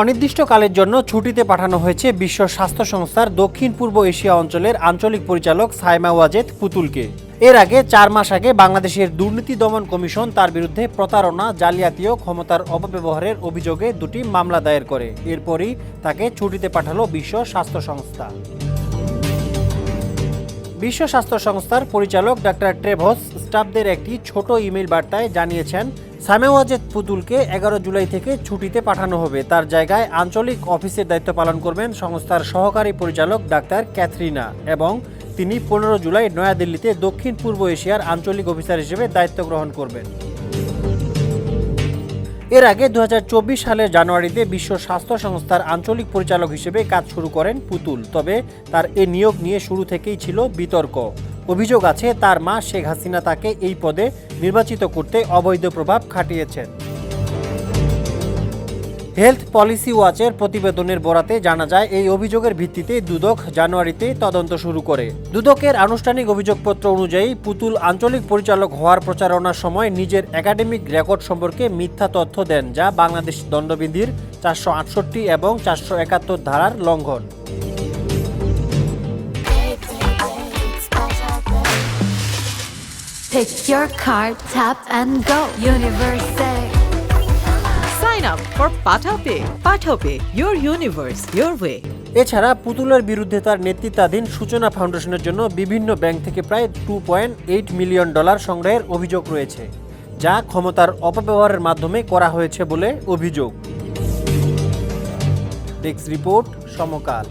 অনির্দিষ্টকালের জন্য ছুটিতে পাঠানো হয়েছে বিশ্ব স্বাস্থ্য সংস্থার দক্ষিণ পূর্ব এশিয়া অঞ্চলের আঞ্চলিক পরিচালক সাইমা ওয়াজেদ পুতুলকে। এর আগে চার মাস আগে বাংলাদেশের দুর্নীতি দমন কমিশন তার বিরুদ্ধে প্রতারণা জালিয়াতি ও ক্ষমতার অপব্যবহারের অভিযোগে দুটি মামলা দায়ের করে। এরপরই তাকে ছুটিতে পাঠালো বিশ্ব স্বাস্থ্য সংস্থা। বিশ্ব স্বাস্থ্য সংস্থার পরিচালক ডাক্তার ট্রেভস স্টাফদের একটি ছোট ইমেল বার্তায় জানিয়েছেন সামেওয়াজেদ পুতুলকে এগারো জুলাই থেকে ছুটিতে পাঠানো হবে। তার জায়গায় আঞ্চলিক অফিসের দায়িত্ব পালন করবেন সংস্থার সহকারী পরিচালক ডাক্তার ক্যাথরিনা এবং তিনি পনেরো জুলাই নয়াদিল্লিতে দক্ষিণ পূর্ব এশিয়ার আঞ্চলিক অফিসার হিসেবে দায়িত্ব গ্রহণ করবেন। এর আগে দু হাজার চব্বিশ সালের জানুয়ারিতে বিশ্ব স্বাস্থ্য সংস্থার আঞ্চলিক পরিচালক হিসেবে কাজ শুরু করেন পুতুল। তবে তার এ নিয়োগ নিয়ে শুরু থেকেই ছিল বিতর্ক। অভিযোগ আছে, তার মা শেখ হাসিনা তাকে এই পদে নির্বাচিত করতে অবৈধ প্রভাব খাটিয়েছেন। হেলথ পলিসি ওয়াচের প্রতিবেদনের বরাতে জানা যায় এই অভিযোগের ভিত্তিতে দুদক জানুয়ারিতে তদন্ত শুরু করে। দুদকের আনুষ্ঠানিক অভিযোগপত্র অনুযায়ী পুতুল আঞ্চলিক পরিচালক হওয়ার প্রচারণার সময় নিজের একাডেমিক রেকর্ড সম্পর্কে মিথ্যা তথ্য দেন যা বাংলাদেশ দণ্ডবিধির চারশো আটষট্টি এবং চারশো একাত্তর ধারার লঙ্ঘন। Pick your card, tap and go. Universe Up for PataPay. PataPay, your universe, your way. এছাড়া পুতুলের বিরুদ্ধে তার নেতৃত্বাধীন সূচনা ফাউন্ডেশনের জন্য বিভিন্ন ব্যাংক থেকে প্রায় two point eight million dollar সংগ্রহের অভিযোগ রয়েছে যা ক্ষমতার অপব্যবহারের মাধ্যমে করা হয়েছে বলে অভিযোগ ডেস্ক রিপোর্ট সমকাল